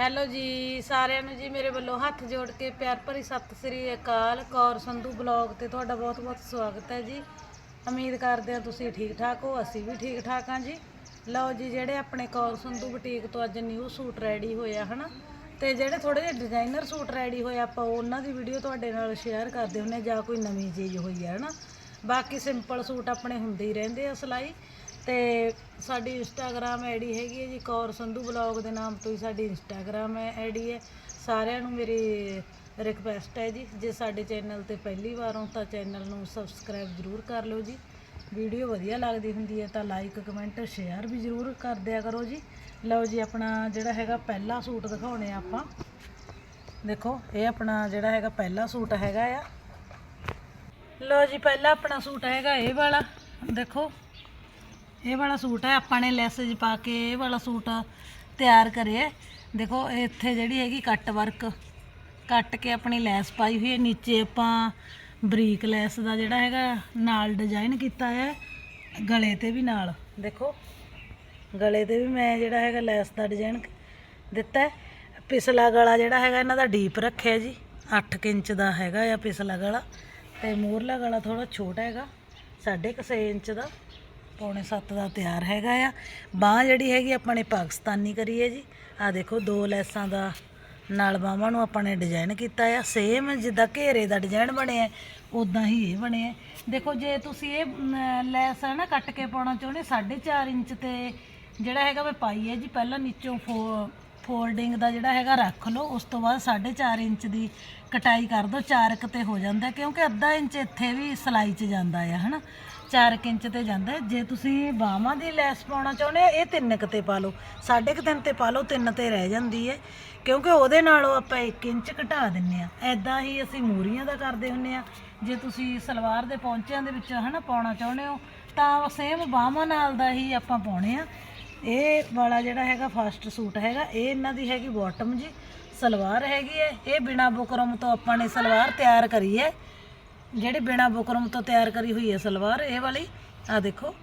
Hello ਜੀ, ਸਾਰਿਆਂ ਨੂੰ ਜੀ ਮੇਰੇ ਵੱਲੋਂ ਹੱਥ ਜੋੜ ਕੇ ਪਿਆਰ ਭਰੀ ਸਤਿ ਸ੍ਰੀ ਅਕਾਲ। ਕੌਰ ਸੰਧੂ ਬਲੌਗ ਤੇ ਤੁਹਾਡਾ ਬਹੁਤ-ਬਹੁਤ ਸਵਾਗਤ ਹੈ ਜੀ। ਉਮੀਦ ਕਰਦੇ ਹਾਂ ਤੁਸੀਂ ਠੀਕ ਠਾਕ ਹੋ, ਅਸੀਂ ਵੀ ਠੀਕ ਠਾਕ ਹਾਂ ਜੀ। ਲਓ ਜੀ, ਜਿਹੜੇ ਆਪਣੇ ਕੌਰ ਸੰਧੂ ਬੁਟੀਕ ਤੋਂ ਅੱਜ ਨਿਊ ਸੂਟ ਰੈਡੀ ਹੋਇਆ ਹਨਾ? ਤੇ ਜਿਹੜੇ ਥੋੜੇ ਜਿਹੇ ਡਿਜ਼ਾਈਨਰ ਸੂਟ ਰੈਡੀ ਹੋਏ ਆਪਾਂ ਉਹਨਾਂ ਦੀ ਵੀਡੀਓ ਤੁਹਾਡੇ ਨਾਲ ਸ਼ੇਅਰ ਕਰਦੇ ਹੁੰਨੇ ਜਾਂ ਕੋਈ ਨਵੀਂ ਚੀਜ਼ ਹੋਈ ਹੈ ਹਨਾ? ਬਾਕੀ ਸਿੰਪਲ ਸੂਟ ਆਪਣੇ ਹੁੰਦੇ ਹੀ ਰਹਿੰਦੇ ਆ, ਸਿਲਾਈ। ਤੇ ਸਾਡੀ ਇੰਸਟਾਗ੍ਰam ਆਈਡੀ ਹੈਗੀ ਹੈ ਜੀ ਕੌਰ ਸੰਧੂ ਬਲੌਗ ਦੇ ਨਾਮ ਤੋਂ ਹੀ ਸਾਡੀ ਇੰਸਟਾਗ੍ਰam ਹੈ, ਆਈਡੀ ਹੈ। ਸਾਰਿਆਂ ਨੂੰ ਮੇਰੀ ਰਿਕਵੈਸਟ ਹੈ ਜੀ, ਜੇ ਸਾਡੇ ਚੈਨਲ ਤੇ ਪਹਿਲੀ ਵਾਰ ਹੋ ਤਾਂ ਚੈਨਲ ਨੂੰ ਸਬਸਕ੍ਰਾਈਬ ਜ਼ਰੂਰ ਕਰ ਲਓ ਜੀ। ਵੀਡੀਓ ਵਧੀਆ ਲੱਗਦੀ ਹੁੰਦੀ ਹੈ ਤਾਂ ਲਾਈਕ ਕਮੈਂਟ ਸ਼ੇਅਰ ਵੀ ਜ਼ਰੂਰ ਕਰ ਦਿਆ ਕਰੋ ਜੀ। ਲਓ ਜੀ ਆਪਣਾ ਜਿਹੜਾ ਹੈਗਾ ਪਹਿਲਾ ਸੂਟ ਦਿਖਾਉਣੇ ਆ ਆਪਾਂ। ਦੇਖੋ, ਇਹ ਆਪਣਾ ਜਿਹੜਾ ਹੈਗਾ ਪਹਿਲਾ ਸੂਟ ਹੈਗਾ ਆ। ਲਓ ਜੀ, ਪਹਿਲਾ ਆਪਣਾ ਸੂਟ ਹੈਗਾ ਇਹ ਵਾਲਾ। ਦੇਖੋ ਇਹ ਵਾਲਾ ਸੂਟ ਹੈ, ਆਪਾਂ ਨੇ ਲੈਸ ਲੈਸੇਜ ਪਾ ਕੇ ਇਹ ਵਾਲਾ ਸੂਟ ਤਿਆਰ ਕਰਿਆ। ਦੇਖੋ, ਇੱਥੇ ਜਿਹੜੀ ਹੈਗੀ ਕੱਟ ਵਰਕ, ਕੱਟ ਕੇ ਆਪਣੀ ਲੈਸ ਪਾਈ ਹੋਈ ਹੈ। ਨੀਚੇ ਆਪਾਂ ਬਰੀਕ ਲੈਸ ਦਾ ਜਿਹੜਾ ਹੈਗਾ, ਨਾਲ ਡਿਜ਼ਾਈਨ ਕੀਤਾ ਹੈ, ਗਲੇ ਤੇ ਵੀ ਨਾਲ। ਦੇਖੋ, ਗਲੇ ਤੇ ਵੀ ਮੈਂ ਜਿਹੜਾ ਹੈਗਾ ਲੈਸ ਦਾ ਡਿਜ਼ਾਈਨ ਦਿੱਤਾ ਹੈ। ਪਿਛਲਾ ਗਲਾ ਜਿਹੜਾ ਹੈਗਾ, ਇਹਨਾਂ ਦਾ ਡੀਪ ਰੱਖਿਆ ਜੀ। 8 ਇੰਚ ਦਾ ਹੈਗਾ ਆ ਪਿਛਲਾ ਗਲਾ। ਤੇ ਮੂਰਲਾ ਗਲਾ ਥੋੜਾ ਛੋਟਾ ਹੈਗਾ 6.5 ਇੰਚ ਦਾ। ਪੌਣੇ 7 ਦਾ ਤਿਆਰ ਹੈਗਾ ਆ। ਬਾਹ ਜਿਹੜੀ ਹੈਗੀ ਆਪਾਂ ਨੇ ਪਾਕਿਸਤਾਨੀ ਕਰੀ ਹੈ ਜੀ। ਆ ਦੇਖੋ, ਦੋ ਲੈਸਾਂ ਦਾ ਨਾਲ ਬਾਹਾਂ ਨੂੰ ਆਪਾਂ ਨੇ ਡਿਜ਼ਾਈਨ ਕੀਤਾ ਆ। ਸੇਮ ਜਿੱਦਾਂ ਘੇਰੇ ਦਾ ਡਿਜ਼ਾਈਨ ਬਣਿਆ ਉਦਾਂ ਹੀ ਇਹ ਬਣਿਆ ਦੇਖੋ, ਜੇ ਤੁਸੀਂ ਇਹ ਲੈਸ ਹੈ ਨਾ ਕੱਟ ਕੇ ਪਾਉਣਾ ਚਾਹੁੰਦੇ 4.5 ਇੰਚ ਤੇ ਜਿਹੜਾ ਹੈਗਾ ਮੈਂ ਪਾਈ ਹੈ ਜੀ, ਪਹਿਲਾਂ ਨੀਚੋਂ ਫੋ ਫੋਲਡਿੰਗ ਦਾ ਜਿਹੜਾ ਹੈਗਾ ਰੱਖ ਲਓ, ਉਸ ਤੋਂ ਬਾਅਦ 4.5 ਇੰਚ ਦੀ ਕਟਾਈ ਕਰ ਦਿਓ 4 ਕੁ ਤੇ ਹੋ ਜਾਂਦਾ ਕਿਉਂਕਿ ਅੱਧਾ ਇੰਚ ਇੱਥੇ ਵੀ ਸਲਾਈ 'ਚ ਜਾਂਦਾ ਆ ਹਨਾ? 4 ਇੰਚ ਤੇ ਜਾਂਦਾ ਜੇ ਤੁਸੀਂ ਬਾਹਾਂ ਦੀ ਲੈਸ ਪਾਉਣਾ ਚਾਹੁੰਦੇ ਆ ਇਹ 3 ਕੁ ਤੇ ਪਾ ਲਓ। ਸਾਢੇ ਕੁ ਤਿੰਨ ਤੇ ਪਾ ਲਓ 3 ਤੇ ਰਹਿ ਜਾਂਦੀ ਹੈ, ਕਿਉਂਕਿ ਉਹਦੇ ਨਾਲੋਂ ਆਪਾਂ 1 ਇੰਚ ਘਟਾ ਦਿੰਨੇ ਆ ਐਦਾਂ ਹੀ ਅਸੀਂ ਮੂਰੀਆਂ ਦਾ ਕਰਦੇ ਹੁੰਨੇ ਆ ਜੇ ਤੁਸੀਂ ਸਲਵਾਰ ਦੇ ਪੌਂਚਿਆਂ ਦੇ ਵਿੱਚ, ਹਨਾ, ਪਾਉਣਾ ਚਾਹੁੰਦੇ ਹੋ, ਤਾਂ ਸੇਮ ਬਾਹਾਂ ਨਾਲ ਦਾ ਹੀ ਆਪਾਂ ਪਾਉਣੇ ਆ ਇਹ ਵਾਲਾ ਜਿਹੜਾ ਹੈਗਾ ਫਸਟ ਸੂਟ ਹੈਗਾ, ਇਹ ਇਹਨਾਂ ਦੀ ਹੈਗੀ ਬਾਟਮ ਜੀ, ਸਲਵਾਰ ਹੈਗੀ ਹੈ। ਇਹ ਬਿਨਾ ਬੁਕਰਮ ਤੋਂ ਆਪਾਂ ਨੇ ਸਲਵਾਰ ਤਿਆਰ ਕਰੀ ਹੈ। ਜਿਹੜੀ ਬਿਨਾ ਬੁਕਰਮ ਤੋਂ ਤਿਆਰ ਕਰੀ ਹੋਈ ਹੈ ਸਲਵਾਰ, ਇਹ ਵਾਲੀ ਆ ਦੇਖੋ,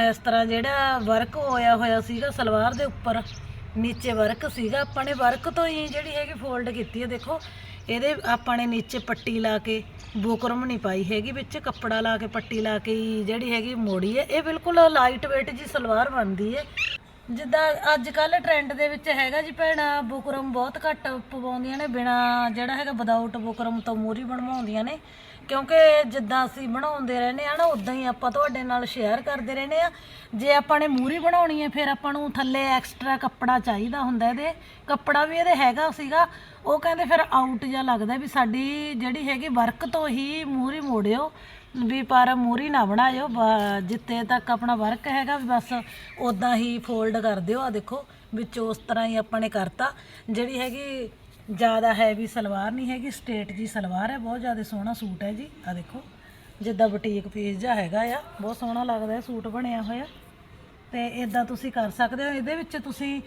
ਇਸ ਤਰ੍ਹਾਂ ਜਿਹੜਾ ਵਰਕ ਹੋਇਆ ਹੋਇਆ ਸੀਗਾ ਸਲਵਾਰ ਦੇ ਉੱਪਰ, ਨੀਚੇ ਵਰਕ ਸੀਗਾ। ਆਪਾਂ ਨੇ ਵਰਕ ਤੋਂ ਹੀ ਜਿਹੜੀ ਹੈਗੀ ਫੋਲਡ ਕੀਤੀ ਹੈ, ਦੇਖੋ। ਇਹਦੇ ਆਪਾਂ ਨੇ ਨੀਚੇ ਪੱਟੀ ਲਾ ਕੇ ਬੁਕਰਮ ਨਹੀਂ ਪਾਈ ਹੈਗੀ, ਵਿੱਚ ਕੱਪੜਾ ਲਾ ਕੇ ਪੱਟੀ ਲਾ ਕੇ ਜਿਹੜੀ ਹੈਗੀ ਮੋੜੀ ਹੈ, ਇਹ ਬਿਲਕੁਲ ਲਾਈਟ weight ਜੀ ਸਲਵਾਰ ਬਣਦੀ ਹੈ। ਜਿੱਦਾਂ ਅੱਜ ਕੱਲ ਟ੍ਰੈਂਡ ਦੇ ਵਿੱਚ ਹੈਗਾ ਜੀ ਭੈਣਾਂ, ਬੁਕਰਮ ਬਹੁਤ ਘੱਟ ਪਵਾਉਂਦੀਆਂ ਨੇ, ਬਿਨਾ ਜਿਹੜਾ ਹੈਗਾ ਵਿਦਆਊਟ ਬੁਕਰਮ ਤੋਂ ਮੂਰੀ ਬਣਵਾਉਂਦੀਆਂ ਨੇ। ਕਿਉਂਕਿ ਜਿੱਦਾਂ ਅਸੀਂ ਬਣਾਉਂਦੇ ਰਹਿੰਦੇ ਆ ਨਾ ਉਦਾਂ ਹੀ ਆਪਾਂ ਤੁਹਾਡੇ ਨਾਲ ਸ਼ੇਅਰ ਕਰਦੇ ਰਹਿੰਦੇ ਆ। ਜੇ ਆਪਾਂ ਨੇ ਮੂਰੀ ਬਣਾਉਣੀ ਹੈ ਫਿਰ ਆਪਾਂ ਨੂੰ ਥੱਲੇ ਐਕਸਟਰਾ ਕੱਪੜਾ ਚਾਹੀਦਾ ਹੁੰਦਾ ਇਹਦੇ। ਕੱਪੜਾ ਵੀ ਇਹਦੇ ਹੈਗਾ ਸੀਗਾ, ਉਹ ਕਹਿੰਦੇ ਫਿਰ ਆਊਟ ਜਿਹਾ ਲੱਗਦਾ ਵੀ ਸਾਡੀ ਜਿਹੜੀ ਹੈਗੀ ਵਰਕ ਤੋਂ ਹੀ ਮੂਰੀ ਮੋੜਿਓ, ਵੀ ਪਰ ਮੂਰੀ ਨਾ ਬਣਾਇਓ, ਬ- ਜਿੱਤੇ ਤੱਕ ਆਪਣਾ ਵਰਕ ਹੈਗਾ, ਵੀ ਬਸ ਉਦਾਂ ਹੀ ਫੋਲਡ ਕਰ ਦਿਓ। ਆ ਦੇਖੋ, ਵਿੱਚ ਉਸ ਤਰ੍ਹਾਂ ਹੀ ਆਪਾਂ ਨੇ ਕਰਤਾ। ਜਿਹੜੀ ਹੈਗੀ ਜ਼ਿਆਦਾ ਹੈਵੀ ਸਲਵਾਰ ਨਹੀਂ ਹੈਗੀ ਸਟੇਟ ਜੀ ਸਲਵਾਰ ਹੈ, ਬਹੁਤ ਜ਼ਿਆਦਾ ਸੋਹਣਾ ਸੂਟ ਹੈ ਜੀ। ਆ ਦੇਖੋ, ਜਿੱਦਾਂ ਬੁਟੀਕ ਪੀਸ ਜਿਹਾ ਹੈਗਾ ਆ, ਬਹੁਤ ਸੋਹਣਾ ਲੱਗਦਾ ਹੈ, ਸੂਟ ਬਣਿਆ ਹੋਇਆ। ਤੇ ਇਦਾਂ ਤੁਸੀਂ ਕਰ ਸਕਦੇ ਹੋ, ਇਹਦੇ ਵਿੱਚ ਤੁਸੀਂ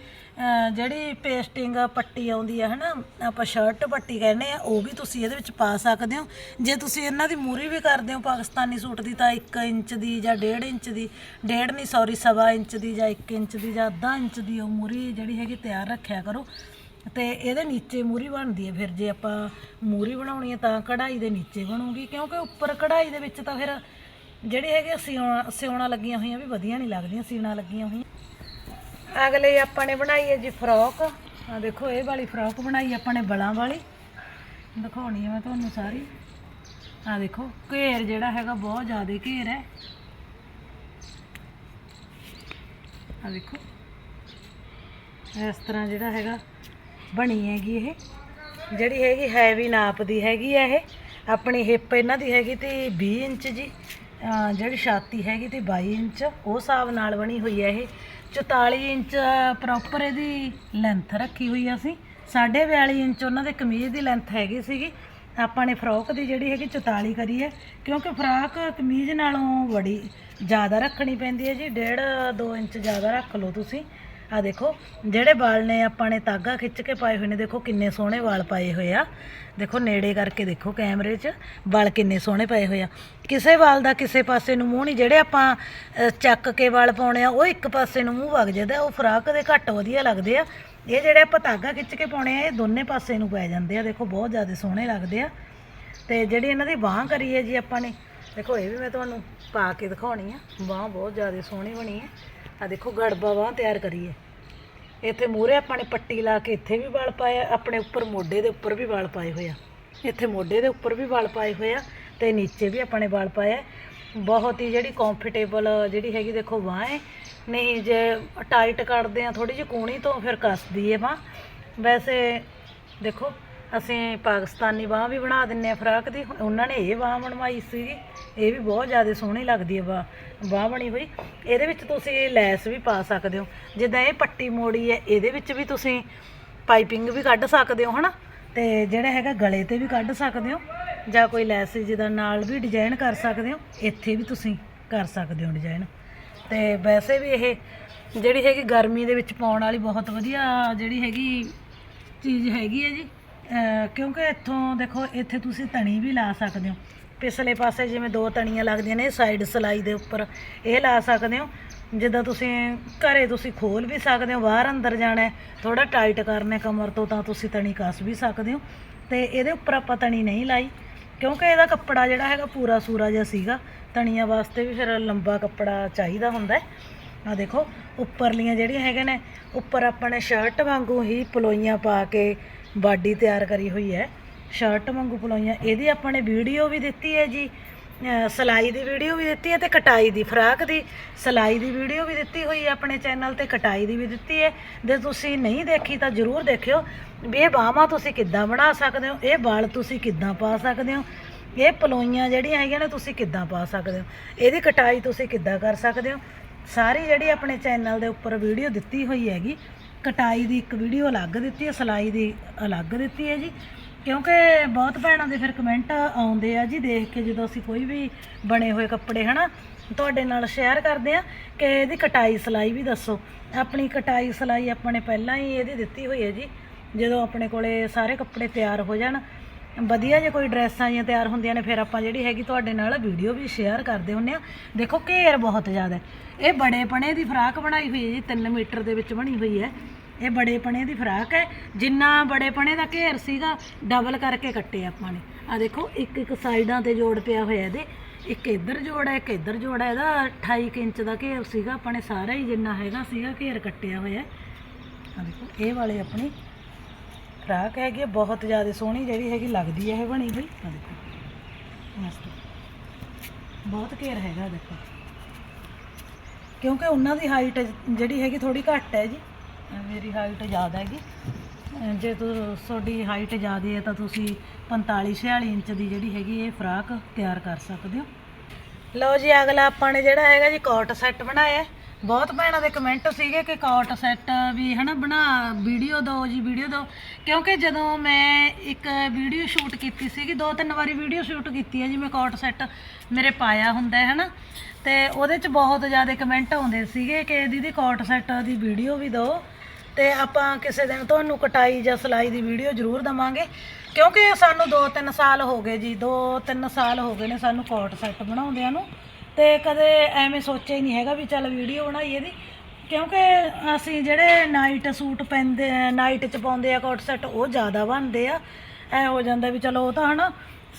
ਜਿਹੜੀ ਪੇਸਟਿੰਗ ਪੱਟੀ ਆਉਂਦੀ ਹੈ ਹਨਾ, ਆਪਾਂ ਸ਼ਰਟ ਪੱਟੀ ਕਹਿੰਦੇ ਆ, ਉਹ ਵੀ ਤੁਸੀਂ ਇਹਦੇ ਵਿੱਚ ਪਾ ਸਕਦੇ ਹੋ। ਜੇ ਤੁਸੀਂ ਇਹਨਾਂ ਦੀ ਮੂਰੀ ਵੀ ਕਰਦੇ ਹੋ, ਪਾਕਿਸਤਾਨੀ ਸੂਟ ਦੀ, ਤਾਂ 1 ਇੰਚ ਦੀ ਜਾਂ 1.5 ਇੰਚ ਦੀ 1.5 ਨਹੀਂ ਸੌਰੀ ਸਵਾ ਇੰਚ ਦੀ ਜਾਂ 1 ਇੰਚ ਦੀ ਜਾਂ ਅੱਧਾ ਇੰਚ ਦੀ ਉਹ ਮੂਰੀ ਜਿਹੜੀ ਹੈਗੀ ਤਿਆਰ ਰੱਖਿਆ ਕਰੋ। ਤੇ ਇਹਦੇ ਨੀਚੇ ਮੂਰੀ ਬਣਦੀ ਹੈ ਫਿਰ ਜੇ ਆਪਾਂ ਮੂਰੀ ਬਣਾਉਣੀ ਹੈ ਤਾਂ ਕਢਾਈ ਦੇ ਨੀਚੇ ਬਣੂਗੀ, ਕਿਉਂਕਿ ਉੱਪਰ ਕਢਾਈ ਦੇ ਵਿੱਚ ਤਾਂ ਫਿਰ ਜਿਹੜੇ ਹੈਗੇ ਸਿਉਣਾ ਸਿਉਣਾ ਲੱਗੀਆਂ ਹੋਈਆਂ ਵੀ ਵਧੀਆ ਨਹੀਂ ਲੱਗਦੀਆਂ, ਸੀਣਾ ਲੱਗੀਆਂ ਹੋਈਆਂ। ਅਗਲੇ ਆਪਾਂ ਨੇ ਬਣਾਈ ਹੈ ਜੀ ਫਰੋਕ। ਆ ਦੇਖੋ, ਇਹ ਵਾਲੀ ਫਰੋਕ ਬਣਾਈ ਆਪਾਂ ਨੇ ਬਲਾਂ ਵਾਲੀ। ਦਿਖਾਉਣੀ ਹੈ ਮੈਂ ਤੁਹਾਨੂੰ ਸਾਰੀ। ਆ ਦੇਖੋ, ਘੇਰ ਜਿਹੜਾ ਹੈਗਾ ਬਹੁਤ ਜ਼ਿਆਦਾ ਘੇਰ ਹੈ। ਆ ਦੇਖੋ, ਇਸ ਤਰ੍ਹਾਂ ਜਿਹੜਾ ਹੈਗਾ ਬਣੀ ਹੈਗੀ ਇਹ। ਜਿਹੜੀ ਹੈਗੀ ਹੈਵੀ ਨਾਪ ਦੀ ਹੈਗੀ ਆ ਇਹ। ਆਪਣੀ ਹਿੱਪ ਇਹਨਾਂ ਦੀ ਹੈਗੀ ਤੇ 20 ਇੰਚ ਜੀ। ਜਿਹੜੀ ਛਾਤੀ ਹੈਗੀ ਤੇ 22 ਇੰਚ। ਉਹ ਹਿਸਾਬ ਨਾਲ ਬਣੀ ਹੋਈ ਹੈ ਇਹ। 44 ਇੰਚ ਪ੍ਰੋਪਰ ਇਹਦੀ ਲੈਂਥ ਰੱਖੀ ਹੋਈ ਆ ਅਸੀਂ। 42 ਇੰਚ ਉਹਨਾਂ ਦੇ ਕਮੀਜ਼ ਦੀ ਲੈਂਥ ਹੈਗੀ ਸੀਗੀ। ਆਪਾਂ ਨੇ ਫਰੋਕ ਦੀ ਜਿਹੜੀ ਹੈਗੀ 44 ਕਰੀ ਹੈ। ਕਿਉਂਕਿ ਫਰਾਕ ਕਮੀਜ਼ ਨਾਲੋਂ ਬੜੀ ਜ਼ਿਆਦਾ ਰੱਖਣੀ ਪੈਂਦੀ ਹੈ ਜੀ। 1.5 2 ਇੰਚ ਜ਼ਿਆਦਾ ਰੱਖ ਲਓ ਤੁਸੀਂ। ਆ ਦੇਖੋ, ਜਿਹੜੇ ਵਾਲ ਨੇ ਆਪਾਂ ਨੇ ਤਾਗਾ ਖਿੱਚ ਕੇ ਪਾਏ ਹੋਏ ਨੇ, ਦੇਖੋ ਕਿੰਨੇ ਸੋਹਣੇ ਵਾਲ ਪਾਏ ਹੋਏ ਆ। ਦੇਖੋ ਨੇੜੇ ਕਰਕੇ ਦੇਖੋ ਕੈਮਰੇ 'ਚ, ਵਾਲ ਕਿੰਨੇ ਸੋਹਣੇ ਪਾਏ ਹੋਏ ਆ। ਕਿਸੇ ਵਾਲ ਦਾ ਕਿਸੇ ਪਾਸੇ ਨੂੰ ਮੂੰਹ ਨਹੀਂ, ਜਿਹੜੇ ਆਪਾਂ ਚੱਕ ਕੇ ਵਾਲ ਪਾਉਣੇ ਆ, ਉਹ ਇੱਕ ਪਾਸੇ ਨੂੰ ਮੂੰਹ ਵਗ ਜਾਂਦਾ, ਉਹ ਫਰਾਕ ਦੇ ਘੱਟ ਵਧੀਆ ਲੱਗਦੇ ਆ। ਇਹ ਜਿਹੜੇ ਆਪਾਂ ਧਾਗਾ ਖਿੱਚ ਕੇ ਪਾਉਣੇ ਆ, ਇਹ ਦੋਨੇ ਪਾਸੇ ਨੂੰ ਪੈ ਜਾਂਦੇ ਆ, ਦੇਖੋ ਬਹੁਤ ਜ਼ਿਆਦਾ ਸੋਹਣੇ ਲੱਗਦੇ ਆ। ਤੇ ਜਿਹੜੀ ਇਹਨਾਂ ਦੀ ਬਾਹ ਕਰੀ ਹੈ ਜੀ ਆਪਾਂ ਨੇ, ਦੇਖੋ ਇਹ ਵੀ ਮੈਂ ਤੁਹਾਨੂੰ ਪਾ ਕੇ ਦਿਖਾਉਣੀ ਆ, ਬਾਹ ਬਹੁਤ ਜ਼ਿਆਦਾ ਸੋਹਣੀ ਬਣੀ ਹੈ ਆ ਦੇਖੋ ਗੜਬਾ ਬਾਹ ਤਿਆਰ ਕਰੀਏ। ਇੱਥੇ ਮੂਰੇ ਆਪਾਂ ਨੇ ਪੱਟੀ ਲਾ ਕੇ ਇੱਥੇ ਵੀ ਵਾਲ ਪਾਇਆ ਆਪਣੇ ਉੱਪਰ ਮੋਢੇ ਦੇ ਉੱਪਰ ਵੀ ਵਾਲ ਪਾਏ ਹੋਏ ਆ। ਇੱਥੇ ਮੋਢੇ ਦੇ ਉੱਪਰ ਵੀ ਵਾਲ ਪਾਏ ਹੋਏ ਆ ਤੇ ਨੀਚੇ ਵੀ ਆਪਾਂ ਨੇ ਵਾਲ ਪਾਇਆ ਬਹੁਤ ਹੀ ਜਿਹੜੀ ਕੰਫਰਟੇਬਲ ਜਿਹੜੀ ਹੈਗੀ, ਦੇਖੋ ਬਾਂਹ ਹੈ ਨਹੀਂ, ਜੇ ਟਾਈਟ ਕਰਦੇ ਆ ਥੋੜੀ ਜਿਹੀ ਕੂਣੀ ਤੋਂ ਫਿਰ ਕੱਸਦੀ ਹੈ ਬਾਂਹ ਵੈਸੇ ਦੇਖੋ ਅਸੀਂ ਪਾਕਿਸਤਾਨੀ ਬਾਂਹ ਵੀ ਬਣਾ ਦਿੰਨੇ ਆ ਫਰਾਕ ਦੀ। ਉਹਨਾਂ ਨੇ ਇਹ ਬਾਂਹ ਬਣਵਾਈ ਸੀਗੀ। ਇਹ ਵੀ ਬਹੁਤ ਜ਼ਿਆਦਾ ਸੋਹਣੀ ਲੱਗਦੀ ਹੈ ਬਾਂਹ। ਬਾਂਹ ਬਣੀ ਹੋਈ। ਇਹਦੇ ਵਿੱਚ ਤੁਸੀਂ ਲੈਸ ਵੀ ਪਾ ਸਕਦੇ ਹੋ। ਜਿੱਦਾਂ ਇਹ ਪੱਟੀ ਮੋੜੀ ਹੈ, ਇਹਦੇ ਵਿੱਚ ਵੀ ਤੁਸੀਂ ਪਾਈਪਿੰਗ ਵੀ ਕੱਢ ਸਕਦੇ ਹੋ, ਹਨਾ? ਤੇ ਜਿਹੜਾ ਹੈਗਾ ਗਲੇ ਤੇ ਵੀ ਕੱਢ ਸਕਦੇ ਹੋ। ਜਾਂ ਕੋਈ ਲੈਸ ਜਿਹਦਾ ਨਾਲ ਵੀ ਡਿਜ਼ਾਈਨ ਕਰ ਸਕਦੇ ਹੋ। ਇੱਥੇ ਵੀ ਤੁਸੀਂ ਕਰ ਸਕਦੇ ਹੋ ਡਿਜ਼ਾਈਨ। ਤੇ ਵੈਸੇ ਵੀ ਇਹ ਜਿਹੜੀ ਹੈਗੀ ਗਰਮੀ ਦੇ ਵਿੱਚ ਪਾਉਣ ਵਾਲੀ ਬਹੁਤ ਵਧੀਆ ਜਿਹੜੀ ਹੈਗੀ ਚੀਜ਼ ਹੈਗੀ ਹੈ ਜੀ। ਕਿਉਂਕਿ ਇੱਥੋਂ ਦੇਖੋ, ਇੱਥੇ ਤੁਸੀਂ ਤਣੀ ਵੀ ਲਾ ਸਕਦੇ ਹੋ। ਪਿਛਲੇ ਪਾਸੇ ਜਿਵੇਂ ਦੋ ਤਣੀਆਂ ਲੱਗਦੀਆਂ ਨੇ ਸਾਈਡ ਸਲਾਈ ਦੇ ਉੱਪਰ, ਇਹ ਲਾ ਸਕਦੇ ਹੋ। ਜਿੱਦਾਂ ਤੁਸੀਂ ਘਰੇ ਤੁਸੀਂ ਖੋਲ ਵੀ ਸਕਦੇ ਹੋ, ਬਾਹਰ ਅੰਦਰ ਜਾਣਾ ਥੋੜਾ ਟਾਈਟ ਕਰਨਾ ਕਮਰ ਤੋਂ, ਤਾਂ ਤੁਸੀਂ ਤਣੀ ਕੱਸ ਵੀ ਸਕਦੇ ਹੋ। ਤੇ ਇਹਦੇ ਉੱਪਰ ਆਪਾਂ ਤਣੀ ਨਹੀਂ ਲਾਈ, ਕਿਉਂਕਿ ਇਹਦਾ ਕੱਪੜਾ ਜਿਹੜਾ ਹੈਗਾ ਪੂਰਾ ਸੂਰਾ ਜਿਹਾ ਸੀਗਾ। ਤਣੀਆਂ ਵਾਸਤੇ ਵੀ ਫਿਰ ਲੰਬਾ ਕੱਪੜਾ ਚਾਹੀਦਾ ਹੁੰਦਾ ਆ ਦੇਖੋ, ਉੱਪਰਲੀਆਂ ਜਿਹੜੀਆਂ ਹੈਗੇ ਨੇ, ਉੱਪਰ ਆਪਾਂ ਨੇ ਸ਼ਰਟ ਵਾਂਗੂ ਹੀ ਪਲੋਈਆਂ ਪਾ ਕੇ ਬਾਡੀ ਤਿਆਰ ਕਰੀ ਹੋਈ ਹੈ। ਸ਼ਰਟ ਵਾਂਗੂ ਪਲੋਈਆਂ ਇਹਦੀ ਆਪਾਂ ਨੇ ਵੀਡੀਓ ਵੀ ਦਿੱਤੀ ਹੈ ਜੀ। ਅਹ ਸਿਲਾਈ ਦੀ ਵੀਡੀਓ ਵੀ ਦਿੱਤੀ ਹੈ ਤੇ ਕਟਾਈ ਦੀ, ਫਰਾਕ ਦੀ। ਸਿਲਾਈ ਦੀ ਵੀਡੀਓ ਵੀ ਦਿੱਤੀ ਹੋਈ ਹੈ ਆਪਣੇ ਚੈਨਲ ਤੇ, ਕਟਾਈ ਦੀ ਵੀ ਦਿੱਤੀ ਹੈ। ਜੇ ਤੁਸੀਂ ਨਹੀਂ ਦੇਖੀ ਤਾਂ ਜ਼ਰੂਰ ਦੇਖਿਓ। ਵੀ ਇਹ ਬਾਹਾਂ ਤੁਸੀਂ ਕਿੱਦਾਂ ਬਣਾ ਸਕਦੇ ਹੋ? ਇਹ ਵਾਲ ਤੁਸੀਂ ਕਿੱਦਾਂ ਪਾ ਸਕਦੇ ਹੋ? ਇਹ ਪਲੋਈਆਂ ਜਿਹੜੀਆਂ ਹੈਗੀਆਂ ਨੇ, ਤੁਸੀਂ ਕਿੱਦਾਂ ਪਾ ਸਕਦੇ ਹੋ? ਇਹਦੀ ਕਟਾਈ ਤੁਸੀਂ ਕਿੱਦਾਂ ਕਰ ਸਕਦੇ ਹੋ? ਸਾਰੀ ਜਿਹੜੀ ਆਪਣੇ ਚੈਨਲ ਦੇ ਉੱਪਰ ਵੀਡੀਓ ਦਿੱਤੀ ਹੋਈ ਹੈਗੀ ਕਟਾਈ ਦੀ ਇੱਕ ਵੀਡੀਓ ਅਲੱਗ ਦਿੱਤੀ ਹੈ, ਸਿਲਾਈ ਦੀ ਅਲੱਗ ਦਿੱਤੀ ਹੈ ਜੀ। ਕਿਉਂਕਿ ਬਹੁਤ ਭੈਣਾਂ ਦੇ ਫਿਰ ਕਮੈਂਟ ਆਉਂਦੇ ਆ ਜੀ, ਦੇਖ ਕੇ ਜਦੋਂ ਅਸੀਂ ਕੋਈ ਵੀ ਬਣੇ ਹੋਏ ਕੱਪੜੇ, ਹਨਾ, ਤੁਹਾਡੇ ਨਾਲ ਸ਼ੇਅਰ ਕਰਦੇ ਆ ਕਿ ਇਹਦੀ ਕਟਾਈ ਸਿਲਾਈ ਵੀ ਦੱਸੋ। ਆਪਣੀ ਕਟਾਈ ਸਿਲਾਈ ਆਪਾਂ ਨੇ ਪਹਿਲਾਂ ਹੀ ਇਹਦੀ ਦਿੱਤੀ ਹੋਈ ਹੈ ਜੀ, ਜਦੋਂ ਆਪਣੇ ਕੋਲੇ ਸਾਰੇ ਕੱਪੜੇ ਤਿਆਰ ਹੋ ਜਾਣ ਵਧੀਆ ਜੇ ਕੋਈ ਡਰੈਸਾਂ ਜੀਆਂ ਤਿਆਰ ਹੁੰਦੀਆਂ ਨੇ, ਫਿਰ ਆਪਾਂ ਜਿਹੜੀ ਹੈਗੀ ਤੁਹਾਡੇ ਨਾਲ ਵੀਡੀਓ ਵੀ ਸ਼ੇਅਰ ਕਰਦੇ ਹੁੰਨੇ ਆ ਦੇਖੋ ਘੇਰ ਬਹੁਤ ਜ਼ਿਆਦਾ ਇਹ ਬੜੇ ਪਣੇ ਦੀ ਫਰਾਕ ਬਣਾਈ ਹੋਈ ਹੈ ਜੀ 3 ਮੀਟਰ ਦੇ ਵਿੱਚ ਬਣੀ ਹੋਈ ਹੈ। ਇਹ ਬੜੇ ਪਣੇ ਦੀ ਫਰਾਕ ਹੈ। ਜਿੰਨਾ ਬੜੇ ਪਣੇ ਦਾ ਘੇਰ ਸੀਗਾ ਡਬਲ ਕਰਕੇ ਕੱਟੇ ਆਪਾਂ ਨੇ। ਆ ਦੇਖੋ, ਇੱਕ ਇੱਕ ਸਾਈਡਾਂ ਤੇ ਜੋੜ ਪਿਆ ਹੋਇਆ ਇਹਦੇ। ਇੱਕ ਇੱਧਰ ਜੋੜ ਹੈ, ਇੱਕ ਇੱਧਰ ਜੋੜ ਹੈ। ਇਹਦਾ 28 ਕੁ ਇੰਚ ਦਾ ਘੇਰ ਸੀਗਾ। ਆਪਾਂ ਨੇ ਸਾਰਾ ਹੀ ਜਿੰਨਾ ਹੈਗਾ ਸੀਗਾ ਘੇਰ ਕੱਟਿਆ ਹੋਇਆ ਆ ਦੇਖੋ, ਇਹ ਵਾਲੇ ਆਪਣੀ ਫਰਾਕ ਹੈਗੀ ਹੈ, ਬਹੁਤ ਜ਼ਿਆਦਾ ਸੋਹਣੀ ਜਿਹੜੀ ਹੈਗੀ ਲੱਗਦੀ ਹੈ ਇਹ ਬਣੀ ਹੋਈ। ਆ ਦੇਖੋ। ਮਸਤ। ਬਹੁਤ ਘੇਰ ਹੈਗਾ ਦੇਖੋ। ਕਿਉਂਕਿ ਉਹਨਾਂ ਦੀ ਹਾਈਟ ਜਿਹੜੀ ਹੈਗੀ ਥੋੜੀ ਘੱਟ ਹੈ ਜੀ। ਮੇਰੀ ਹਾਈਟ ਜ਼ਿਆਦਾ ਹੈਗੀ। ਜੇ ਤੁਹਾਡੀ ਹਾਈਟ ਜ਼ਿਆਦਾ ਹੈ ਤਾਂ ਤੁਸੀਂ 45 46 ਇੰਚ ਦੀ ਜਿਹੜੀ ਹੈਗੀ ਇਹ ਫਰਾਕ ਤਿਆਰ ਕਰ ਸਕਦੇ ਹੋ। ਲਓ ਜੀ ਅਗਲਾ ਆਪਾਂ ਨੇ ਜਿਹੜਾ ਹੈਗਾ ਜੀ ਕੋਟ ਸੈੱਟ ਬਣਾਇਆ। ਬਹੁਤ ਭੈਣਾਂ ਦੇ ਕਮੈਂਟ ਸੀਗੇ ਕਿ ਕੋਟ ਸੈੱਟ ਵੀ ਹਨਾ ਬਣਾ ਵੀਡੀਓ ਦਿਓ ਜੀ ਵੀਡੀਓ ਦਿਓ। ਕਿਉਂਕਿ ਜਦੋਂ ਮੈਂ ਇੱਕ ਵੀਡੀਓ ਸ਼ੂਟ ਕੀਤੀ ਸੀਗੀ, ਦੋ ਤਿੰਨ ਵਾਰੀ ਵੀਡੀਓ ਸ਼ੂਟ ਕੀਤੀ ਹੈ ਜੀ, ਮੈਂ ਕੋਟ ਸੈੱਟ ਮੇਰੇ ਪਾਇਆ ਹੁੰਦਾ ਹੈ, ਹਨਾ? ਤੇ ਉਹਦੇ ਚ ਬਹੁਤ ਜ਼ਿਆਦਾ ਕਮੈਂਟ ਆਉਂਦੇ ਸੀਗੇ ਕਿ ਦੀਦੀ ਕੋਟ ਸੈੱਟ ਦੀ ਵੀਡੀਓ ਵੀ ਦਿਓ ਤੇ ਆਪਾਂ ਕਿਸੇ ਦਿਨ ਤੁਹਾਨੂੰ ਕਟਾਈ ਜਾਂ ਸਿਲਾਈ ਦੀ ਵੀਡੀਓ ਜ਼ਰੂਰ ਦਵਾਂਗੇ। ਕਿਉਂਕਿ ਸਾਨੂੰ 2-3 ਸਾਲ ਹੋ ਗਏ ਜੀ 2-3 ਸਾਲ ਹੋ ਗਏ ਨੇ ਸਾਨੂੰ ਕੋਟ ਸੈੱਟ ਬਣਾਉਂਦਿਆਂ ਨੂੰ ਤੇ ਕਦੇ ਐਵੇਂ ਸੋਚਿਆ ਹੀ ਨਹੀਂ ਹੈਗਾ ਵੀ ਚੱਲ ਵੀਡੀਓ ਬਣਾਈਏ ਦੀ। ਕਿਉਂਕਿ ਅਸੀਂ ਜਿਹੜੇ ਨਾਈਟ ਸੂਟ ਪੈਂਦੇ ਨਾਈਟ ਚ ਪਾਉਂਦੇ ਆ ਕੋਟ ਸੈੱਟ ਉਹ ਜ਼ਿਆਦਾ ਬਣਦੇ ਆ। ਐ ਹੋ ਜਾਂਦਾ ਵੀ ਚਲੋ ਉਹ ਤਾਂ ਹਨਾ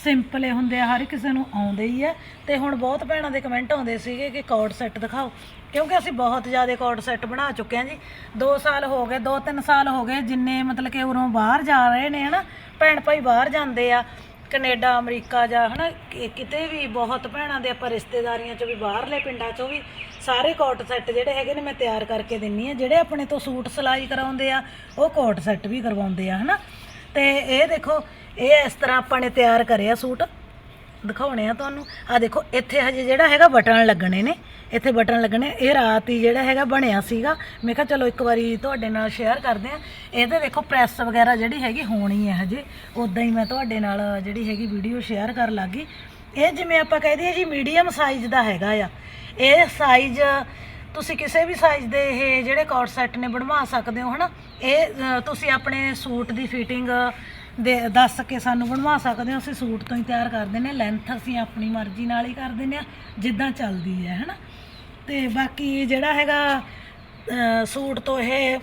ਸਿੰਪਲ ਹੀ ਹੁੰਦੇ ਆ, ਹਰ ਕਿਸੇ ਨੂੰ ਆਉਂਦੇ ਹੀ ਆ। ਤੇ ਹੁਣ ਬਹੁਤ ਭੈਣਾਂ ਦੇ ਕਮੈਂਟ ਆਉਂਦੇ ਸੀਗੇ ਕਿ ਕੋਟ ਸੈੱਟ ਦਿਖਾਓ। ਕਿਉਂਕਿ ਅਸੀਂ ਬਹੁਤ ਜ਼ਿਆਦਾ ਕੋਟ ਸੈੱਟ ਬਣਾ ਚੁੱਕੇ ਹਾਂ ਜੀ। 2 ਸਾਲ ਹੋ ਗਏ 2-3 ਸਾਲ ਹੋ ਗਏ, ਜਿੰਨੇ ਮਤਲਬ ਕਿ ਉਰੋਂ ਬਾਹਰ ਜਾ ਰਹੇ ਨੇ ਹਨਾ, ਭੈਣ ਭਾਈ ਬਾਹਰ ਜਾਂਦੇ ਆ। ਕੈਨੇਡਾ, ਅਮਰੀਕਾ ਜਾਂ ਹਨਾ, ਕਿ- ਕਿਤੇ ਵੀ ਬਹੁਤ ਭੈਣਾਂ ਦੇ ਆਪਾਂ ਰਿਸ਼ਤੇਦਾਰੀਆਂ 'ਚ ਵੀ ਬਾਹਰਲੇ ਪਿੰਡਾਂ 'ਚੋਂ ਵੀ ਸਾਰੇ ਕੋਟ ਸੈੱਟ ਜਿਹੜੇ ਹੈਗੇ ਨੇ ਮੈਂ ਤਿਆਰ ਕਰਕੇ ਦਿੰਨੀ ਆ। ਜਿਹੜੇ ਆਪਣੇ ਤੋਂ ਸੂਟ ਸਿਲਾਈ ਕਰਾਉਂਦੇ ਆ, ਉਹ ਕੋਟ ਸੈੱਟ ਵੀ ਕਰਵਾਉਂਦੇ ਆ, ਹਨਾ। ਤੇ ਇਹ ਦੇਖੋ, ਇਹ ਇਸ ਤਰ੍ਹਾਂ ਆਪਾਂ ਨੇ ਤਿਆਰ ਕਰਿਆ ਸੂਟ। ਦਿਖਾਉਣੇ ਆ ਤੁਹਾਨੂੰ। ਆ ਦੇਖੋ, ਇੱਥੇ ਹਜੇ ਜਿਹੜਾ ਹੈਗਾ ਬਟਨ ਲੱਗਣੇ ਨੇ। ਇੱਥੇ ਬਟਨ ਲੱਗਣੇ। ਇਹ ਰਾਤ ਹੀ ਜਿਹੜਾ ਹੈਗਾ ਬਣਿਆ ਸੀਗਾ। ਮੈਂ ਕਿਹਾ ਚਲੋ ਇੱਕ ਵਾਰੀ ਤੁਹਾਡੇ ਨਾਲ ਸ਼ੇਅਰ ਕਰਦੇ ਆ। ਇਹਦੇ ਦੇਖੋ ਪ੍ਰੈਸ ਵਗੈਰਾ ਜਿਹੜੀ ਹੈਗੀ ਹੋਣੀ ਹੈ ਹਜੇ। ਉਦਾਂ ਹੀ ਮੈਂ ਤੁਹਾਡੇ ਨਾਲ ਜਿਹੜੀ ਹੈਗੀ ਵੀਡੀਓ ਸ਼ੇਅਰ ਕਰ ਲੱਗੀ। ਇਹ ਜਿਵੇਂ ਆਪਾਂ ਕਹਿ ਦਈਏ ਜੀ ਮੀਡੀਅਮ ਸਾਈਜ਼ ਦਾ ਹੈਗਾ ਆ। ਇਹ ਸਾਈਜ਼ ਤੁਸੀਂ ਕਿਸੇ ਵੀ ਸਾਈਜ਼ ਦੇ ਇਹ ਜਿਹੜੇ ਕੋਟ ਸੈੱਟ ਨੇ ਬਣਵਾ ਸਕਦੇ ਹੋ, ਹਨਾ? ਇਹ ਤੁਸੀਂ ਆਪਣੇ ਸੂਟ ਦੀ ਫਿਟਿੰਗ ਦੇ ਦੱਸ ਕੇ ਸਾਨੂੰ ਬਣਵਾ ਸਕਦੇ ਹੋ। ਅਸੀਂ ਸੂਟ ਤੋਂ ਹੀ ਤਿਆਰ ਕਰ ਦਿੰਦੇ ਹਾਂ। ਲੈਂਥ ਅਸੀਂ ਆਪਣੀ ਮਰਜ਼ੀ ਨਾਲ ਹੀ ਕਰ ਦਿੰਦੇ ਹਾਂ, ਜਿੱਦਾਂ ਚੱਲਦੀ ਹੈ, ਹਨਾ? ਤੇ ਬਾਕੀ ਜਿਹੜਾ ਹੈਗਾ ਸੂਟ ਤੋਂ ਇਹ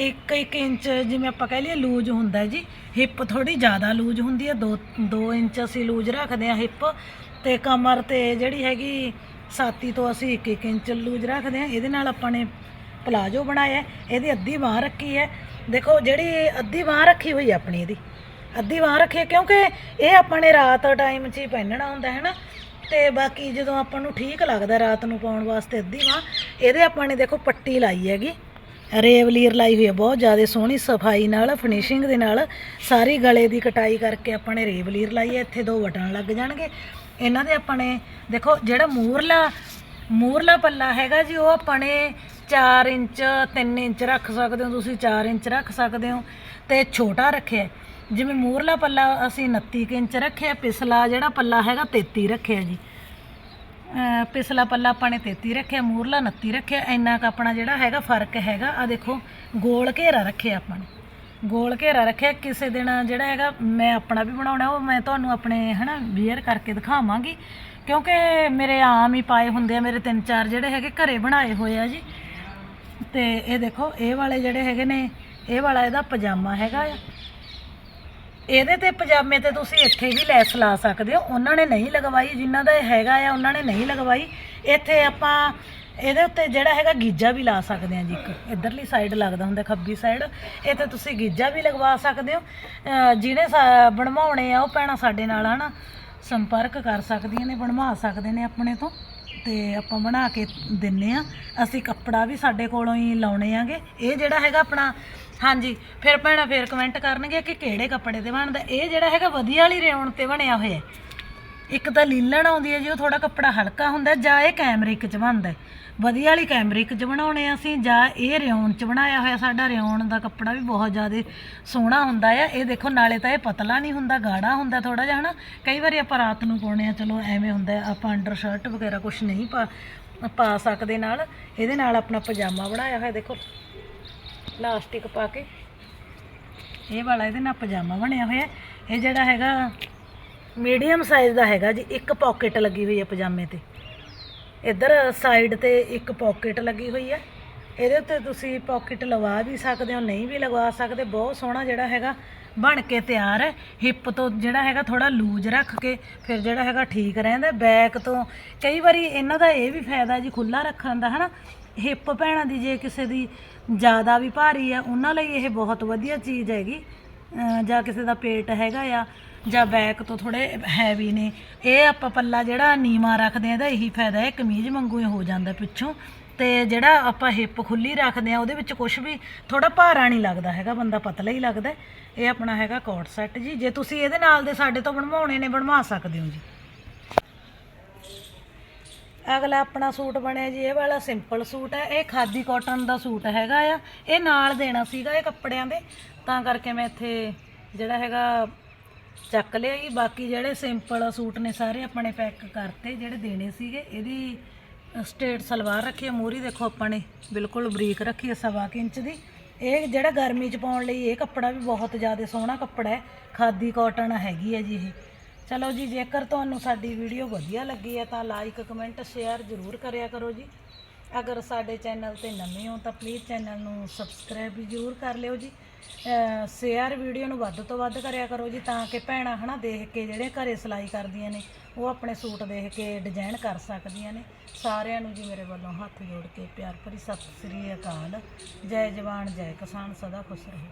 1-1 ਇੰਚ ਜਿਵੇਂ ਆਪਾਂ ਕਹਿ ਲਈਏ ਲੂਜ਼ ਹੁੰਦਾ ਜੀ, ਹਿੱਪ ਥੋੜੀ ਜ਼ਿਆਦਾ ਲੂਜ਼ ਹੁੰਦੀ ਹੈ। 2 2 ਇੰਚ ਅਸੀਂ ਲੂਜ਼ ਰੱਖਦੇ ਹਾਂ ਹਿੱਪ ਤੇ ਕਮਰ ਤੇ ਜਿਹੜੀ ਹੈਗੀ ਸਾਤੀ ਤੋਂ ਅਸੀਂ 1-1 ਇੰਚ ਲੂਜ਼ ਰੱਖਦੇ ਹਾਂ। ਇਹਦੇ ਨਾਲ ਆਪਾਂ ਨੇ ਪਲਾਜੋ ਬਣਾਇਆ ਇਹਦੀ ਅੱਧੀ ਬਾਹ ਰੱਖੀ ਹੈ। ਦੇਖੋ, ਜਿਹੜੀ ਅੱਧੀ ਬਾਹ ਰੱਖੀ ਹੋਈ ਹੈ ਆਪਣੀ ਇਹਦੀ ਅੱਧੀ ਬਾਹ ਰੱਖੀਏ, ਕਿਉਂਕਿ ਇਹ ਆਪਾਂ ਨੇ ਰਾਤ ਟਾਈਮ 'ਚ ਹੀ ਪਹਿਨਣਾ ਹੁੰਦਾ, ਹੈ ਨਾ? ਤੇ ਬਾਕੀ ਜਦੋਂ ਆਪਾਂ ਨੂੰ ਠੀਕ ਲੱਗਦਾ ਰਾਤ ਨੂੰ ਪਾਉਣ ਵਾਸਤੇ ਅੱਧੀ ਬਾਹ ਇਹਦੇ ਆਪਾਂ ਨੇ ਦੇਖੋ ਪੱਟੀ ਲਾਈ ਹੈਗੀ। ਰੇਵਲੀਰ ਲਾਈ ਹੋਈ ਹੈ, ਬਹੁਤ ਜ਼ਿਆਦਾ ਸੋਹਣੀ, ਸਫ਼ਾਈ ਨਾਲ ਫਿਨਿਸ਼ਿੰਗ ਦੇ ਨਾਲ, ਸਾਰੀ ਗਲੇ ਦੀ ਕਟਾਈ ਕਰਕੇ ਆਪਾਂ ਨੇ ਰੇਵਲੀਰ ਲਾਈ ਹੈ, ਇੱਥੇ ਦੋ ਬਟਨ ਲੱਗ ਜਾਣਗੇ। ਇਹਨਾਂ ਦੇ ਆਪਾਂ ਨੇ, ਦੇਖੋ ਜਿਹੜਾ ਮੂਰਲਾ ਮੂਰਲਾ ਪੱਲਾ ਹੈਗਾ ਜੀ, ਉਹ ਆਪਾਂ ਨੇ 4 ਇੰਚ 3 ਇੰਚ ਰੱਖ ਸਕਦੇ ਹੋ ਤੁਸੀਂ 4 ਇੰਚ ਰੱਖ ਸਕਦੇ ਹੋ। ਤੇ ਛੋਟਾ ਰੱਖਿਆ ਜਿਵੇਂ ਮੂਰਲਾ ਪੱਲਾ ਅਸੀਂ 29 ਕੁ ਇੰਚ ਰੱਖਿਆ ਪਿਛਲਾ ਜਿਹੜਾ ਪੱਲਾ ਹੈਗਾ 33 ਰੱਖਿਆ ਜੀ। ਅਹ ਪਿਛਲਾ ਪੱਲਾ ਆਪਾਂ ਨੇ 33 ਰੱਖਿਆ ਮੂਰਲਾ 29 ਰੱਖਿਆ, ਇੰਨਾ ਕ ਆਪਣਾ ਜਿਹੜਾ ਹੈਗਾ ਫ਼ਰਕ ਹੈਗਾ। ਆ ਦੇਖੋ, ਗੋਲ ਘੇਰਾ ਰੱਖਿਆ ਆਪਾਂ ਨੇ। ਗੋਲ ਘੇਰਾ ਰੱਖਿਆ, ਕਿਸੇ ਦਿਨ ਜਿਹੜਾ ਹੈਗਾ ਮੈਂ ਆਪਣਾ ਵੀ ਬਣਾਉਣਾ, ਉਹ ਮੈਂ ਤੁਹਾਨੂੰ ਆਪਣੇ ਹਨਾ ਵੀਅਰ ਕਰਕੇ ਦਿਖਾਵਾਂਗੀ। ਕਿਉਂਕਿ ਮੇਰੇ ਆਮ ਹੀ ਪਾਏ ਹੁੰਦੇ ਆ, ਮੇਰੇ ਤਿੰਨ ਚਾਰ ਜਿਹੜੇ ਹੈਗੇ ਘਰੇ ਬਣਾਏ ਹੋਏ ਆ ਜੀ। ਤੇ ਇਹ ਦੇਖੋ, ਇਹ ਵਾਲੇ ਜਿਹੜੇ ਹੈਗੇ ਨੇ, ਇਹ ਵਾਲਾ ਇਹਦਾ ਪਜਾਮਾ ਹੈਗਾ ਆ। ਇਹਦੇ ਤੇ ਪਜਾਮੇ ਤੇ ਤੁਸੀਂ ਇੱਥੇ ਵੀ ਲੈਸ ਲਾ ਸਕਦੇ ਹੋ। ਉਹਨਾਂ ਨੇ ਨਹੀਂ ਲਗਵਾਈ, ਜਿਨ੍ਹਾਂ ਦਾ ਹੈਗਾ ਆ, ਉਹਨਾਂ ਨੇ ਨਹੀਂ ਲਗਵਾਈ। ਇੱਥੇ ਆਪਾਂ ਇਹਦੇ ਉੱਤੇ ਜਿਹੜਾ ਹੈਗਾ ਗੀਜਾ ਵੀ ਲਾ ਸਕਦੇ ਹਾਂ ਜੀ ਇੱਕ। ਇਧਰਲੀ ਸਾਈਡ ਲੱਗਦਾ ਹੁੰਦਾ ਖੱਬੀ ਸਾਈਡ ਇੱਥੇ ਤੁਸੀਂ ਗੀਜਾ ਵੀ ਲਗਵਾ ਸਕਦੇ ਹੋ। ਅਹ ਜਿਹਨੇ ਸਾ- ਬਣਵਾਉਣੇ ਆ, ਉਹ ਭੈਣਾਂ ਸਾਡੇ ਨਾਲ ਹਨਾ ਸੰਪਰਕ ਕਰ ਸਕਦੀਆਂ ਨੇ, ਬਣਵਾ ਸਕਦੇ ਨੇ ਆਪਣੇ ਤੋਂ। ਤੇ ਆਪਾਂ ਬਣਾ ਕੇ ਦਿੰਨੇ ਆ। ਅਸੀਂ ਕੱਪੜਾ ਵੀ ਸਾਡੇ ਕੋਲੋਂ ਹੀ ਲਾਉਣੇ ਆਗੇ। ਇਹ ਜਿਹੜਾ ਹੈਗਾ ਆਪਣਾ ਹਾਂਜੀ, ਫਿਰ ਭੈਣਾਂ ਫਿਰ ਕਮੈਂਟ ਕਰਨਗੇ ਕਿ ਕਿਹੜੇ ਕੱਪੜੇ ਤੇ ਬਣਦਾ। ਇਹ ਜਿਹੜਾ ਹੈਗਾ ਵਧੀਆ ਵਾਲੀ ਰੇਉਣ ਤੇ ਬਣਿਆ ਹੋਇਆ ਹੈ। ਇੱਕ ਤਾਂ ਲੀਲਣ ਆਉਂਦੀ ਹੈ ਜੀ, ਉਹ ਥੋੜਾ ਕੱਪੜਾ ਹਲਕਾ ਹੁੰਦਾ, ਜਾਂ ਇਹ ਕੈਮਰਿਕ ਚ ਬਣਦਾ ਵਧੀਆ ਵਾਲੀ ਕੈਮਰਿਕ ਚ ਬਣਾਉਣੇ ਆ ਅਸੀਂ, ਜਾਂ ਇਹ ਰਿਉਣ ਚ ਬਣਾਇਆ ਹੋਇਆ ਸਾਡਾ, ਰਿਉਣ ਦਾ ਕੱਪੜਾ ਵੀ ਬਹੁਤ ਜ਼ਿਆਦਾ ਸੋਹਣਾ ਹੁੰਦਾ ਆ। ਇਹ ਦੇਖੋ, ਨਾਲੇ ਤਾਂ ਇਹ ਪਤਲਾ ਨਹੀਂ ਹੁੰਦਾ, ਗਾੜਾ ਹੁੰਦਾ ਥੋੜਾ ਜਿਹਾ, ਹਨਾ? ਕਈ ਵਾਰੀ ਆਪਾਂ ਰਾਤ ਨੂੰ ਪਾਉਣੇ ਆ, ਚਲੋ ਐਵੇਂ ਹੁੰਦਾ ਆਪਾਂ ਅੰਡਰ ਸ਼ਰਟ ਵਗੈਰਾ ਕੁਝ ਨਹੀਂ ਪਾ ਪਾ ਸਕਦੇ ਨਾਲ। ਇਹਦੇ ਨਾਲ ਆਪਣਾ ਪਜਾਮਾ ਬਣਾਇਆ ਹੋਇਆ, ਦੇਖੋ। ਲਾਸਟਿਕ ਪਾ ਕੇ। ਇਹ ਵਾਲਾ ਇਹਦੇ ਨਾਲ ਪਜਾਮਾ ਬਣਿਆ ਹੋਇਆ। ਇਹ ਜਿਹੜਾ ਹੈਗਾ ਮੀਡੀਅਮ ਸਾਈਜ਼ ਦਾ ਹੈਗਾ ਜੀ, ਇੱਕ ਪਾਕਟ ਲੱਗੀ ਹੋਈ ਹੈ ਪਜਾਮੇ ਤੇ। ਇੱਧਰ ਸਾਈਡ ਤੇ ਇੱਕ ਪਾਕਟ ਲੱਗੀ ਹੋਈ ਹੈ। ਇਹਦੇ ਉੱਤੇ ਤੁਸੀਂ ਪਾਕਟ ਲਵਾ ਵੀ ਸਕਦੇ ਹੋ, ਨਹੀਂ ਵੀ ਲਵਾ ਸਕਦੇ। ਬਹੁਤ ਸੋਹਣਾ ਜਿਹੜਾ ਹੈਗਾ, ਬਣ ਕੇ ਤਿਆਰ ਹੈ। ਹਿੱਪ ਤੋਂ ਜਿਹੜਾ ਹੈਗਾ ਥੋੜਾ ਲੂਜ਼ ਰੱਖ ਕੇ, ਫਿਰ ਜਿਹੜਾ ਹੈਗਾ ਠੀਕ ਰਹਿੰਦਾ ਬੈਕ ਤੋਂ ਕਈ ਵਾਰੀ ਇਹਨਾਂ ਦਾ ਇਹ ਵੀ ਫਾਇਦਾ ਜੀ ਖੁੱਲਾ ਰੱਖਣ ਦਾ, ਹਨਾ? ਹਿੱਪ ਭੈਣਾਂ ਦੀ ਜੇ ਕਿਸੇ ਦੀ ਜ਼ਿਆਦਾ ਵੀ ਭਾਰੀ ਹੈ ਉਹਨਾਂ ਲਈ ਇਹ ਬਹੁਤ ਵਧੀਆ ਚੀਜ਼ ਹੈਗੀ। ਜਾਂ ਕਿਸੇ ਦਾ ਪੇਟ ਹੈਗਾ ਆ, ਜਾਂ ਬੈਕ ਤੋਂ ਥੋੜੇ ਹੈਵੀ ਨੇ, ਇਹ ਆਪਾਂ ਪੱਲਾ ਜਿਹੜਾ ਨੀਵਾ ਰੱਖਦੇ ਆ ਇਹਦਾ ਇਹੀ ਫਾਇਦਾ ਹੈ, ਕਮੀਜ਼ ਵਾਂਗੂ ਹੀ ਹੋ ਜਾਂਦਾ ਪਿੱਛੋਂ। ਤੇ ਜਿਹੜਾ ਆਪਾਂ ਹਿੱਪ ਖੁੱਲੀ ਰੱਖਦੇ ਆ, ਉਹਦੇ ਵਿੱਚ ਕੁਝ ਵੀ ਥੋੜਾ ਭਾਰਾ ਨਹੀਂ ਲੱਗਦਾ ਹੈਗਾ, ਬੰਦਾ ਪਤਲਾ ਹੀ ਲੱਗਦਾ ਇਹ ਆਪਣਾ ਹੈਗਾ ਕੋਟ ਸੈੱਟ ਜੀ, ਜੇ ਤੁਸੀਂ ਇਹਦੇ ਨਾਲ ਦੇ ਸਾਡੇ ਤੋਂ ਬਣਵਾਉਣੇ ਨੇ, ਬਣਵਾ ਸਕਦੇ ਹੋ ਜੀ। ਅਗਲਾ ਆਪਣਾ ਸੂਟ ਬਣਿਆ ਜੀ, ਇਹ ਵਾਲਾ ਸਿੰਪਲ ਸੂਟ ਹੈ, ਇਹ ਖਾਦੀ ਕਾਟਨ ਦਾ ਸੂਟ ਹੈਗਾ ਆ। ਇਹ ਨਾਲ ਦੇਣਾ ਸੀਗਾ ਇਹ ਕੱਪੜਿਆਂ ਦੇ, ਤਾਂ ਕਰਕੇ ਮੈਂ ਇੱਥੇ ਜਿਹੜਾ ਹੈਗਾ ਚੱਕ ਲਿਆ ਜੀ। ਬਾਕੀ ਜਿਹੜੇ ਸਿੰਪਲ ਸੂਟ ਨੇ ਸਾਰੇ ਆਪਣੇ ਪੈਕ ਕਰਤੇ, ਜਿਹੜੇ ਦੇਣੇ ਸੀਗੇ, ਇਹਦੀ ਸਟੇਟ ਸਲਵਾਰ ਰੱਖੀ ਹੈ ਮੂਰੀ ਦੇਖੋ ਆਪਾਂ ਨੇ, ਬਿਲਕੁਲ ਬਰੀਕ ਰੱਖੀ ਹੈ ਸਵਾ ਕੁ ਇੰਚ ਦੀ। ਇਹ ਜਿਹੜਾ ਗਰਮੀ 'ਚ ਪਾਉਣ ਲਈ ਇਹ ਕੱਪੜਾ ਵੀ ਬਹੁਤ ਜ਼ਿਆਦਾ ਸੋਹਣਾ ਕੱਪੜਾ ਹੈ, ਖਾਦੀ ਕਾਟਨ ਹੈਗੀ ਹੈ ਜੀ ਇਹ। ਚਲੋ ਜੀ, ਜੇਕਰ ਤੁਹਾਨੂੰ ਸਾਡੀ ਵੀਡੀਓ ਵਧੀਆ ਲੱਗੀ ਹੈ ਤਾਂ ਲਾਈਕ ਕਮੈਂਟ ਸ਼ੇਅਰ ਜ਼ਰੂਰ ਕਰਿਆ ਕਰੋ ਜੀ। ਅਗਰ ਸਾਡੇ ਚੈਨਲ ਤੇ ਨਵੇਂ ਹੋ ਤਾਂ ਪਲੀਜ਼ ਚੈਨਲ ਨੂੰ ਸਬਸਕ੍ਰਾਈਬ ਵੀ ਜ਼ਰੂਰ ਕਰ ਲਿਓ ਜੀ। ਸ਼ੇਅਰ ਵੀਡੀਓ ਨੂੰ ਵੱਧ ਤੋਂ ਵੱਧ ਕਰਿਆ ਕਰੋ ਜੀ ਤਾਂ ਕਿ ਭੈਣਾਂ ਹਨਾ ਦੇਖ ਕੇ ਜਿਹੜੇ ਘਰੇ ਸਿਲਾਈ ਕਰਦੀਆਂ ਨੇ, ਉਹ ਆਪਣੇ ਸੂਟ ਦੇਖ ਕੇ ਡਿਜ਼ਾਈਨ ਕਰ ਸਕਦੀਆਂ ਨੇ। ਸਾਰਿਆਂ ਨੂੰ ਜੀ ਮੇਰੇ ਵੱਲੋਂ ਹੱਥ ਜੋੜ ਕੇ ਪਿਆਰ ਭਰੀ ਸਤਿ ਸ੍ਰੀ ਅਕਾਲ। ਜੈ ਜਵਾਨ, ਜੈ ਕਿਸਾਨ, ਸਦਾ ਖੁਸ਼ ਰਹੋ।